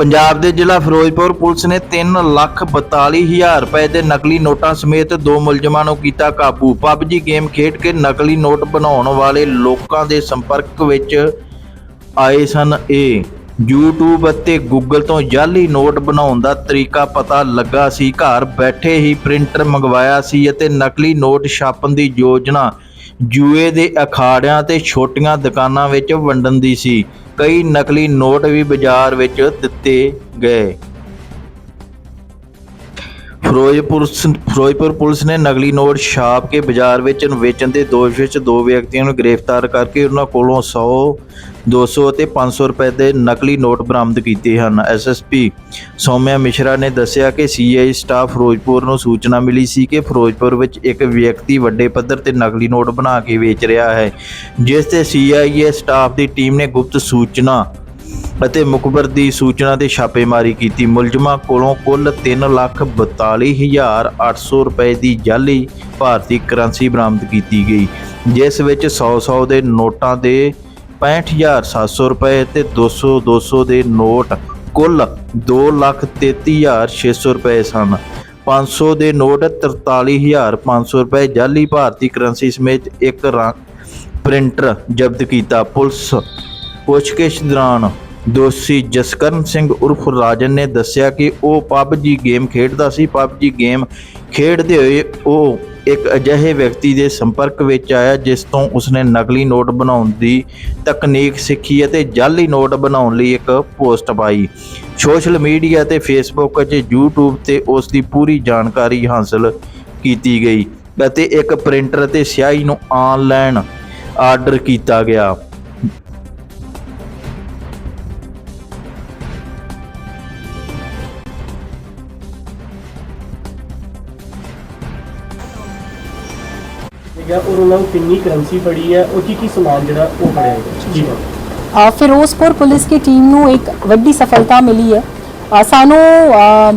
ਪੰਜਾਬ ਦੇ ਜ਼ਿਲ੍ਹਾ ਫਿਰੋਜ਼ਪੁਰ ਪੁਲਿਸ ਨੇ 342000 ਰੁਪਏ ਦੇ ਨਕਲੀ ਨੋਟਾਂ ਸਮੇਤ ਦੋ ਮੁਲਜ਼ਮਾਂ ਨੂੰ ਕੀਤਾ ਕਾਬੂ। ਪਬਜੀ ਗੇਮ ਖੇਡ ਕੇ ਨਕਲੀ ਨੋਟ ਬਣਾਉਣ ਵਾਲੇ ਲੋਕਾਂ ਦੇ ਸੰਪਰਕ ਵਿੱਚ ਆਏ ਸਨ ਇਹ। YouTube ਅਤੇ Google ਤੋਂ ਜਾਲੀ ਨੋਟ ਬਣਾਉਣ ਦਾ ਤਰੀਕਾ ਪਤਾ ਲੱਗਾ ਸੀ। ਘਰ ਬੈਠੇ ਹੀ ਪ੍ਰਿੰਟਰ ਮੰਗਵਾਇਆ ਸੀ ਅਤੇ ਨਕਲੀ ਨੋਟ ਛਾਪਣ ਦੀ ਯੋਜਨਾ ਜੂਏ ਦੇ ਅਖਾੜਿਆਂ ਤੇ ਛੋਟੀਆਂ ਦੁਕਾਨਾਂ ਵਿੱਚ ਵੰਡਣ ਦੀ ਸੀ। ਕਈ ਨਕਲੀ ਨੋਟ ਵੀ ਬਾਜ਼ਾਰ ਵਿੱਚ ਦਿੱਤੇ ਗਏ। ਫਿਰੋਜ਼ਪੁਰ ਫਿਰੋਜ਼ਪੁਰ ਪੁਲਿਸ ਨੇ ਨਕਲੀ ਨੋਟ ਛਾਪ ਕੇ ਬਾਜ਼ਾਰ ਵਿੱਚ ਵੇਚਣ ਦੇ ਦੋਸ਼ ਵਿੱਚ ਦੋ ਵਿਅਕਤੀਆਂ ਨੂੰ ਗ੍ਰਿਫਤਾਰ ਕਰਕੇ ਉਹਨਾਂ ਕੋਲੋਂ 100 200 ਅਤੇ 500 ਰੁਪਏ ਦੇ ਨਕਲੀ ਨੋਟ ਬਰਾਮਦ ਕੀਤੇ ਹਨ। ਐਸਐਸਪੀ ਸੌਮਿਆ ਮਿਸ਼ਰਾ ਨੇ ਦੱਸਿਆ ਕਿ ਸੀਆਈ ਸਟਾਫ ਫਿਰੋਜ਼ਪੁਰ ਨੂੰ ਸੂਚਨਾ ਮਿਲੀ ਸੀ ਕਿ ਫਿਰੋਜ਼ਪੁਰ ਵਿੱਚ ਇੱਕ ਵਿਅਕਤੀ ਵੱਡੇ ਪੱਧਰ ਤੇ ਨਕਲੀ ਨੋਟ ਬਣਾ ਕੇ ਵੇਚ ਰਿਹਾ ਹੈ, ਜਿਸ ਤੇ ਸੀਆਈਏ ਸਟਾਫ ਦੀ ਟੀਮ ਨੇ ਗੁਪਤ ਸੂਚਨਾ ਅਤੇ ਮੁਖਬਰ ਦੀ ਸੂਚਨਾ ਤੇ ਛਾਪੇਮਾਰੀ ਕੀਤੀ। ਮੁਲਜ਼ਮਾਂ ਕੋਲੋਂ ਕੁੱਲ 342800 ਰੁਪਏ ਦੀ ਜਾਲੀ ਭਾਰਤੀ ਕਰੰਸੀ ਬਰਾਮਦ ਕੀਤੀ ਗਈ, ਜਿਸ ਵਿੱਚ 100-100 ਦੇ ਨੋਟਾਂ ਦੇ 65700 ਰੁਪਏ ਤੇ 200-200 ਦੇ ਨੋਟ ਕੁੱਲ 233600 ਰੁਪਏ ਸਨ। 500 ਦੇ ਨੋਟ 43500 ਰੁਪਏ ਜਾਲੀ ਭਾਰਤੀ ਕਰੰਸੀ ਸਮੇਤ ਇੱਕ ਰੰਗ ਪ੍ਰਿੰਟਰ ਜ਼ਬਤ ਕੀਤਾ। ਪੁਲਿਸ ਪੁੱਛਗਿੱਛ ਦੌਰਾਨ ਦੋਸ਼ੀ ਜਸਕਰਨ ਸਿੰਘ ਉਰਫ ਰਾਜਨ ਨੇ ਦੱਸਿਆ ਕਿ ਉਹ ਪਬਜੀ ਗੇਮ ਖੇਡਦਾ ਸੀ। ਪਬਜੀ ਗੇਮ ਖੇਡਦੇ ਹੋਏ ਉਹ ਇੱਕ ਅਜਿਹੇ ਵਿਅਕਤੀ ਦੇ ਸੰਪਰਕ ਵਿੱਚ ਆਇਆ, ਜਿਸ ਤੋਂ ਉਸਨੇ ਨਕਲੀ ਨੋਟ ਬਣਾਉਣ ਦੀ ਤਕਨੀਕ ਸਿੱਖੀ ਅਤੇ ਜਾਲੀ ਨੋਟ ਬਣਾਉਣ ਲਈ ਇੱਕ ਪੋਸਟ ਪਾਈ। ਸੋਸ਼ਲ ਮੀਡੀਆ ਤੇ ਫੇਸਬੁੱਕ ਅਤੇ YouTube ਤੇ ਉਸ ਦੀ ਪੂਰੀ ਜਾਣਕਾਰੀ ਹਾਸਲ ਕੀਤੀ ਗਈ ਅਤੇ ਇੱਕ ਪ੍ਰਿੰਟਰ ਅਤੇ ਸਿਆਹੀ ਨੂੰ ਆਨਲਾਈਨ ਆਰਡਰ ਕੀਤਾ ਗਿਆ। ਠੀਕ ਹੈ ਔਰ ਉਹਨਾਂ ਨੂੰ ਕਿੰਨੀ ਕਰੰਸੀ ਫੜੀ ਹੈ, ਉਹ ਕੀ ਕੀ ਸਮਾਨ ਜਿਹੜਾ ਉਹ ਫੜਿਆ ਗਿਆ ਜੀ ਫਿਰੋਜ਼ਪੁਰ ਪੁਲਿਸ ਦੀ ਟੀਮ ਨੂੰ ਇੱਕ ਵੱਡੀ ਸਫਲਤਾ ਮਿਲੀ ਹੈ। ਸਾਨੂੰ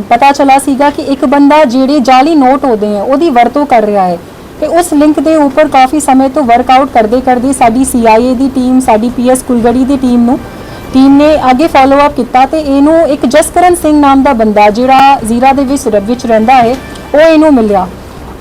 ਪਤਾ ਚਲਾ ਸੀਗਾ ਕਿ ਇੱਕ ਬੰਦਾ ਜਿਹੜੇ ਜਾਲੀ ਨੋਟ ਹੁੰਦੇ ਆ ਉਹਦੀ ਵਰਤੋਂ ਕਰ ਰਿਹਾ ਹੈ। ਤੇ ਉਸ ਲਿੰਕ ਦੇ ਉੱਪਰ ਕਾਫੀ ਸਮੇਂ ਤੋਂ ਵਰਕਆਊਟ ਕਰਦੇ ਕਰਦੇ ਸਾਡੀ CIA ਦੀ ਟੀਮ, ਸਾਡੀ PS ਕੁਲਗੜੀ ਦੀ ਟੀਮ ਨੂੰ, ਟੀਮ ਨੇ ਅੱਗੇ ਫਾਲੋ ਅਪ ਕੀਤਾ ਤੇ ਇਹਨੂੰ ਇੱਕ ਜਸਕਰਨ ਸਿੰਘ ਨਾਮ ਦਾ ਬੰਦਾ ਜਿਹੜਾ ਜ਼ੀਰਾ ਦੇ ਵਿੱਚ ਵਿੱਚ ਰਹਿੰਦਾ ਹੈ, ਉਹ ਇਹਨੂੰ ਮਿਲਿਆ।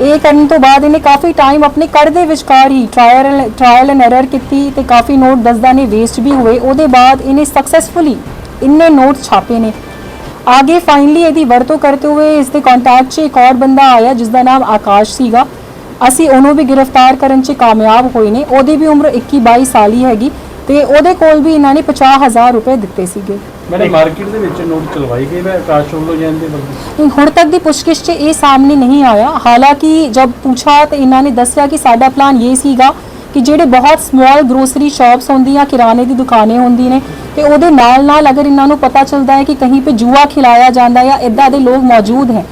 ਇਹ ਕਰਨ ਤੋਂ ਬਾਅਦ ਇਹਨੇ ਕਾਫੀ ਟਾਈਮ ਆਪਣੇ ਕਰ ਦੇ ਵਿਚਕਾਰ ਹੀ ਟ੍ਰਾਇਲ ਟ੍ਰਾਇਲ ਐਂਡ ਐਰਰ ਕੀਤੀ ਤੇ ਕਾਫੀ ਨੋਟ ਦਸਦਾ ਨੇ ਵੇਸਟ ਵੀ ਹੋਏ। ਉਹਦੇ ਬਾਅਦ ਇਹਨੇ ਸਕਸੈਸਫੁਲੀ ਇੰਨੇ ਨੋਟ ਛਾਪੇ ਨੇ। ਆਗੇ ਫਾਈਨਲੀ ਇਹਦੀ ਵਰਤੋਂ ਕਰਦੇ ਹੋਏ ਇਸ ਦੇ ਕੰਟੈਕਟ 'ਚ ਇੱਕ ਹੋਰ ਬੰਦਾ ਆਇਆ ਜਿਸ ਦਾ ਨਾਮ ਆਕਾਸ਼ ਸੀਗਾ। ਅਸੀਂ ਉਹਨੂੰ ਵੀ ਗ੍ਰਿਫਤਾਰ ਕਰਨ 'ਚ ਕਾਮਯਾਬ ਹੋਏ ਨੇ। ਉਹਦੀ ਵੀ ਉਮਰ 21 22 ਸਾਲ ਹੀ ਹੈਗੀ ਤੇ ਉਹਦੇ ਕੋਲ ਵੀ ਇਹਨਾਂ ਨੇ 50000 ਰੁਪਏ ਦਿੱਤੇ ਸੀਗੇ। ਮੈਨੇ ਮਾਰਕੀਟ ਦੇ ਵਿੱਚ ਨੋਟ ਚਲਵਾਈ ਗਈ ਹੈ ਆਕਾਸ਼ ਵੱਲੋਂ ਜਾਂਦੇ ਬੰਦੇ ਨਹੀਂ, ਹੁਣ ਤੱਕ ਦੀ ਪੁੱਛਗਿੱਛ 'ਚ ਇਹ ਸਾਹਮਣੇ ਨਹੀਂ ਆਇਆ। ਹਾਲਾਂਕਿ ਜਦ ਪੁੱਛਾ ਤੇ ਇਹਨਾਂ ਨੇ ਦੱਸਿਆ ਕਿ ਸਾਡਾ ਪਲਾਨ ਇਹ ਸੀਗਾ ਕਿ ਜਿਹੜੇ ਬਹੁਤ ਸਮਾਲ ਗਰੋਸਰੀ ਸ਼ਾਪਸ ਹੁੰਦੀਆਂ ਕਿਰਾਣੇ ਦੀ ਦੁਕਾਨਾਂ ਹੁੰਦੀ ਨੇ ਤੇ ਉਹਦੇ ਨਾਲ ਨਾਲ ਅਗਰ ਇਹਨਾਂ ਨੂੰ ਪਤਾ ਚੱਲਦਾ ਹੈ ਕਿ ਕਹੀਂ ਤੇ ਜੂਆ ਖਿਲਾਇਆ ਜਾਂਦਾ ਜਾਂ ਇਦਾਂ ਦੇ ਲੋਕ ਮੌਜੂਦ ਹੈ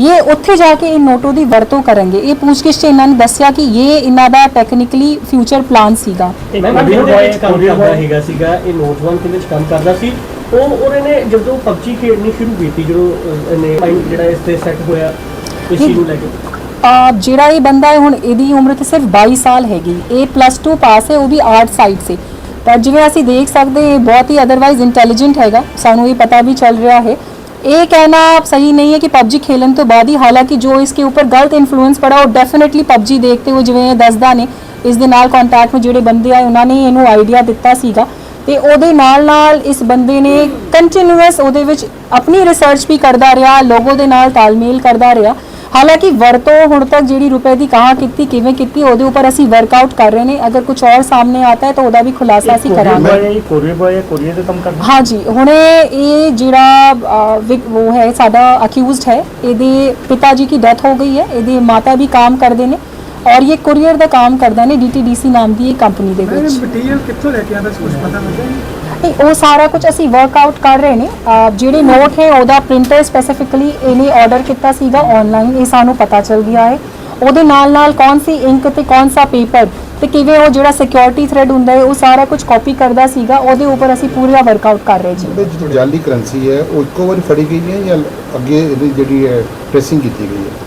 ਇਹ ਉੱਥੇ ਜਾ ਕੇ ਇਹ ਨੋਟੋ ਦੀ ਵਰਤੋਂ ਕਰਨਗੇ। ਇਹ ਪੁੱਛਗਿੱਛ 'ਚ ਇਹਨਾਂ ਨੇ ਦੱਸਿਆ ਕਿ ਇਹ ਇਹਨਾਂ ਦਾ ਟੈਕਨੀਕਲੀ ਫਿਊਚਰ ਪਲਾਨ ਸੀਗਾ। ਇੱਕ ਕੋਰੀਅਰ ਬॉय ਕੰਮ ਕਰਦਾ ਹੈਗਾ ਸੀਗਾ ਇਹ ਨੌਜਵਾਨ ਕਿਹਦੇ ਵਿੱਚ ਕੰਮ ਕਰਦਾ ਸੀ। ਉਹ ਉਹਨੇ ਨੇ ਜਦੋਂ ਪਬਜੀ ਖੇਡਣੀ ਸ਼ੁਰੂ ਕੀਤੀ, ਜਦੋਂ ਇਹਨੇ ਮਾਈਂਡ ਜਿਹੜਾ ਇਸ ਤੇ ਸੈੱਟ ਹੋਇਆ, ਇਸ ਚੀਜ਼ ਨੂੰ ਲੈ ਕੇ। ਆ, ਜਿਹੜਾ ਇਹ ਬੰਦਾ ਹੈ, ਹੁਣ ਇਹਦੀ ਉਮਰ ਤੇ ਸਿਰਫ 22 ਸਾਲ ਹੈਗੀ। ਇਹ ਪਲੱਸ 2 ਪਾਸ ਹੈ, ਉਹ ਵੀ ਆਰਟ ਸਾਈਡ ਸੇ ਪਰ ਜਿਵੇਂ ਅਸੀਂ ਦੇਖ ਸਕਦੇ, ਇਹ ਬਹੁਤ ਹੀ ਅਦਰਵਾਈਜ਼ ਇੰਟੈਲੀਜੈਂਟ ਹੈਗਾ। ਸਾਨੂੰ ਇਹ ਪਤਾ ਵੀ ਚੱਲ ਰਿਹਾ ਹੈ। ਇਹ ਕਹਿਣਾ ਸਹੀ ਨਹੀਂ ਹੈ ਕਿ ਪਬਜੀ ਖੇਲਣ ਤੋਂ ਬਾਅਦ ਹੀ, ਹਾਲਾਂਕਿ ਜੋ ਇਸਕੇ ਉੱਪਰ ਗਲਤ ਇਨਫਲੂਐਂਸ ਪੜਾ, ਉਹ ਡੈਫੀਨਿਟਲੀ ਪਬਜੀ ਦੇਖਤੇ ਹੋ ਜਿਵੇਂ ਇਹ ਦੱਸਦਾ ਨੇ, ਇਸ ਦੇ ਨਾਲ ਕੰਟੈਕਟ ਵਿੱਚ ਜਿਹੜੇ ਬੰਦੇ ਆਏ, ਉਹਨਾਂ ਨੇ ਇਹਨੂੰ ਆਈਡੀਆ ਦਿੱਤਾ ਸੀਗਾ। ਤੇ ਉਹਦੇ ਨਾਲ ਨਾਲ ਇਸ ਬੰਦੇ ਨੇ ਕੰਟੀਨਿਊਅਸ ਉਹਦੇ ਵਿੱਚ ਆਪਣੀ ਰਿਸਰਚ ਵੀ ਕਰਦਾ ਰਿਹਾ ਲੋਗੋ ਦੇ ਨਾਲ ਤਾਲਮੇਲ ਕਰਦਾ ਰਿਹਾ। ਹਾਲਾਂਕਿ ਵਰਤੋਂ ਹੁਣ ਤੱਕ ਜਿਹੜੀ ਰੁਪਏ ਦੀ ਕਹਾਂ ਕੀਤੀ ਕਿਵੇਂ ਕੀਤੀ ਉਹਦੇ ਉੱਪਰ ਅਸੀਂ ਵਰਕਆਊਟ ਕਰ ਰਹੇ ਨੇ। ਅਗਰ ਕੁਝ ਹੋਰ ਸਾਹਮਣੇ ਆਤਾ ਹੈ ਤਾਂ ਉਹਦਾ ਵੀ ਖੁਲਾਸਾ ਅਸੀਂ ਕਰਾਂਗੇ। ਹੈ ਇਹ ਕੋਰੀਅਰ ਬॉय ਹੈ ਕੋਰੀਅਰ ਦਾ ਕੰਮ ਕਰਦਾ ਹਾਂਜੀ ਹੁਣੇ ਇਹ ਜਿਹੜਾ ਉਹ ਹੈ ਸਾਡਾ ਅਕਿਊਜ਼ਡ ਹੈ। ਇਹਦੇ ਪਿਤਾ ਜੀ ਦੀ ਡੈਥ ਹੋ ਗਈ ਹੈ ਇਹਦੇ ਮਾਤਾ ਵੀ ਕੰਮ ਕਰਦੇ ਨੇ। ਔਰ ਇਹ ਕੁਰੀਅਰ ਦਾ ਕੰਮ ਕਰਦਾ ਨੇ ਡੀਟੀਡੀਸੀ ਨਾਮ ਦੀ ਇਹ ਕੰਪਨੀ ਦੇ ਵਿੱਚ। ਮਟੀਰੀਅਲ ਕਿੱਥੋਂ ਲੈ ਕੇ ਆਉਂਦਾ ਸੀ ਕੁਝ ਪਤਾ ਲੱਗਿਆ ਨਹੀਂ, ਉਹ ਸਾਰਾ ਕੁਝ ਅਸੀਂ ਵਰਕਆਊਟ ਕਰ ਰਹੇ ਨੇ। ਅਹ ਜਿਹੜੇ ਨੋਟ ਹੈ ਉਹਦਾ ਪ੍ਰਿੰਟਰ ਸਪੈਸੀਫਿਕਲੀ ਇਹਨੇ ਆਰਡਰ ਕੀਤਾ ਸੀਗਾ ਆਨਲਾਈਨ ਇਹ ਸਾਨੂੰ ਪਤਾ ਚੱਲ ਗਿਆ ਹੈ। ਉਹਦੇ ਨਾਲ ਨਾਲ ਕੌਣ ਸੀ ਇੰਕ ਤੇ ਕੌਣ ਸਾ ਪੇਪਰ ਤੇ ਕਿਵੇਂ ਉਹ ਜਿਹੜਾ ਸਿਕਿਉਰਿਟੀ ਥ੍ਰੈਡ ਹੁੰਦਾ ਹੈ ਉਹ ਸਾਰਾ ਕੁਝ ਕਾਪੀ ਕਰਦਾ ਸੀਗਾ। ਉਹਦੇ ਉੱਪਰ ਅਸੀਂ ਪੂਰਾ ਵਰਕਆਊਟ ਕਰ ਰਹੇ ਜੀ। ਜਿਹੜੀ ਜਾਲੀ ਕਰੰਸੀ ਹੈ ਉਹ ਇੱਕੋ ਵਾਰੀ ਫੜੀ ਗਈ ਹੈ ਜਾਂ ਅੱਗੇ ਇਹਦੀ ਜਿਹੜੀ ਹੈ ਟ੍ਰੇਸਿੰਗ ਕੀਤੀ ਗਈ ਹੈ?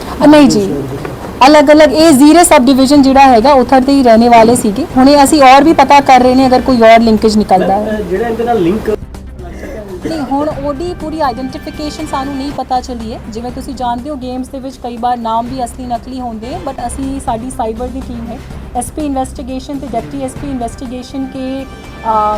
ਨਹੀਂ ਜੀ ਅਲੱਗ-ਅਲੱਗ, ਇਹ ਜ਼ੀਰੇ ਸਬ ਡਿਵੀਜ਼ਨ ਜਿਹੜਾ ਹੈਗਾ, ਉੱਥਰ ਦੇ ਹੀ ਰਹਿਣੇ ਵਾਲੇ ਸੀਗੇ। ਹੁਣੇ ਅਸੀਂ ਔਰ ਵੀ ਪਤਾ ਕਰ ਰਹੇ ਨੇ, ਅਗਰ ਕੋਈ ਔਰ ਲਿੰਕੇਜ ਨਿਕਲਦਾ ਹੈ। ਜਿਹੜਾ ਇਹਦੇ ਨਾਲ ਲਿੰਕ ਨਹੀਂ ਹੁਣ ਉਹਦੀ ਪੂਰੀ ਆਈਡੈਂਟੀਫਿਕੇਸ਼ਨ ਸਾਨੂੰ ਨਹੀਂ ਪਤਾ ਚੱਲੀ ਹੈ। ਜਿਵੇਂ ਤੁਸੀਂ ਜਾਣਦੇ ਹੋ ਗੇਮਸ ਦੇ ਵਿੱਚ ਕਈ ਵਾਰ ਨਾਮ ਵੀ ਅਸਲੀ ਨਕਲੀ ਹੁੰਦੇ ਬਟ ਅਸੀਂ ਸਾਡੀ ਸਾਈਬਰ ਦੀ ਟੀਮ ਹੈ। एसपी इन्वेस्टिगेशन ਤੇ ਡਿਪਟੀ ਐਸਪੀ ਇਨਵੈਸਟੀਗੇਸ਼ਨ ਕੇ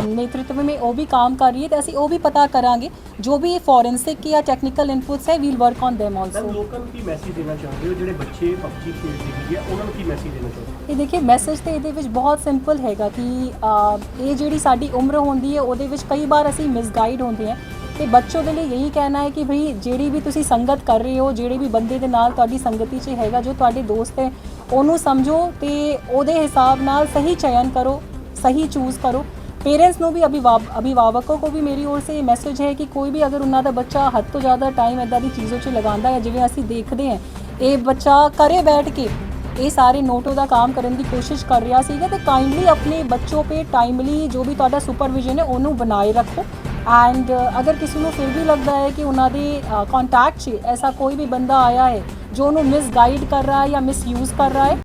नेतृत्व में वो भी काम कर रही है तो ਅਸੀਂ ਉਹ ਵੀ ਪਤਾ ਕਰਾਂਗੇ। ਜੋ ਵੀ ਫੋਰੈਂਸਿਕ ਜਾਂ ਟੈਕਨੀਕਲ ਇਨਪੁਟਸ ਹੈ we'll work on them also ਲੋਕਾਂ ਨੂੰ ਕੀ ਮੈਸੇਜ ਦੇਣਾ ਚਾਹੁੰਦੇ ਹੋ? ਜਿਹੜੇ ਬੱਚੇ PUBG ਖੇਡਦੇ ਹੈਗੇ ਉਹਨਾਂ ਨੂੰ ਕੀ ਮੈਸੇਜ ਦੇਣਾ ਚਾਹੁੰਦੇ ਇਹ ਦੇਖਿਏ ਮੈਸੇਜ ਤੇ ਇਹਦੇ ਵਿੱਚ ਬਹੁਤ ਸਿੰਪਲ ਹੈਗਾ ਕਿ ਇਹ ਜਿਹੜੀ ਸਾਡੀ ਉਮਰ ਹੁੰਦੀ ਹੈ ਉਹਦੇ ਵਿੱਚ ਕਈ ਵਾਰ ਅਸੀਂ ਮਿਸਗਾਈਡ ਹੁੰਦੇ ਹਾਂ। ਤੇ ਬੱਚੋ ਦੇ ਲਈ ਇਹੀ ਕਹਿਣਾ ਹੈ ਕਿ ਭਈ ਜਿਹੜੀ ਵੀ ਤੁਸੀਂ ਸੰਗਤ ਕਰ ਰਹੇ ਹੋ ਜਿਹੜੇ ਵੀ ਬੰਦੇ ਦੇ ਨਾਲ ਤੁਹਾਡੀ ਸੰਗਤੀ 'ਚ ਹੈਗਾ ਜੋ ਤੁਹਾਡੇ ਦੋਸਤ ਹੈ ਉਹਨੂੰ ਸਮਝੋ ਤੇ ਉਹਦੇ ਹਿਸਾਬ ਨਾਲ ਸਹੀ ਚयन ਕਰੋ ਸਹੀ ਚੂਜ਼ ਕਰੋ ਪੇਰੈਂਟਸ ਨੂੰ ਵੀ ਅਭਿਵਾਵਕੋ ਕੋ ਵੀ ਮੇਰੀ ਔਰ ਸੇ ਇਹ ਮੈਸੇਜ ਹੈ ਕਿ ਕੋਈ ਵੀ ਅਗਰ ਉਹਨਾਂ ਦਾ ਬੱਚਾ ਹੱਦ ਤੋਂ ਜ਼ਿਆਦਾ ਟਾਈਮ ਇਦਾਂ ਦੀ ਚੀਜ਼ਾਂ 'ਚ ਲਗਾਉਂਦਾ ਹੈ ਜਿਵੇਂ ਅਸੀਂ ਦੇਖਦੇ ਹਾਂ ਇਹ ਬੱਚਾ ਕਰੇ ਬੈਠ ਕੇ ਇਹ ਸਾਰੇ ਨੋਟੋ ਦਾ ਕੰਮ ਕਰਨ ਦੀ ਕੋਸ਼ਿਸ਼ ਕਰ ਰਿਹਾ ਸੀਗਾ ਤੇ ਕਾਈਂਡਲੀ ਆਪਣੇ ਬੱਚੋ ਪੇ ਟਾਈਮਲੀ ਜੋ ਵੀ ਤੁਹਾਡਾ ਸੁਪਰਵਿਜ਼ਨ ਹੈ ਉਹਨੂੰ ਬਣਾਏ ਰੱਖੋ ਐਂਡ ਅਗਰ ਕਿਸੇ ਨੂੰ ਫਿਰ ਵੀ ਲੱਗਦਾ ਹੈ ਕਿ ਉਹਨਾਂ ਦੇ ਕੰਟੈਕਟ 'ਚ ਐਸਾ ਕੋਈ ਵੀ ਬੰਦਾ ਆਇਆ ਹੈ ਜੋ ਉਹਨੂੰ ਮਿਸਗਾਈਡ ਕਰ ਰਿਹਾ ਹੈ ਜਾਂ ਮਿਸਯੂਜ਼ ਕਰ ਰਿਹਾ ਹੈ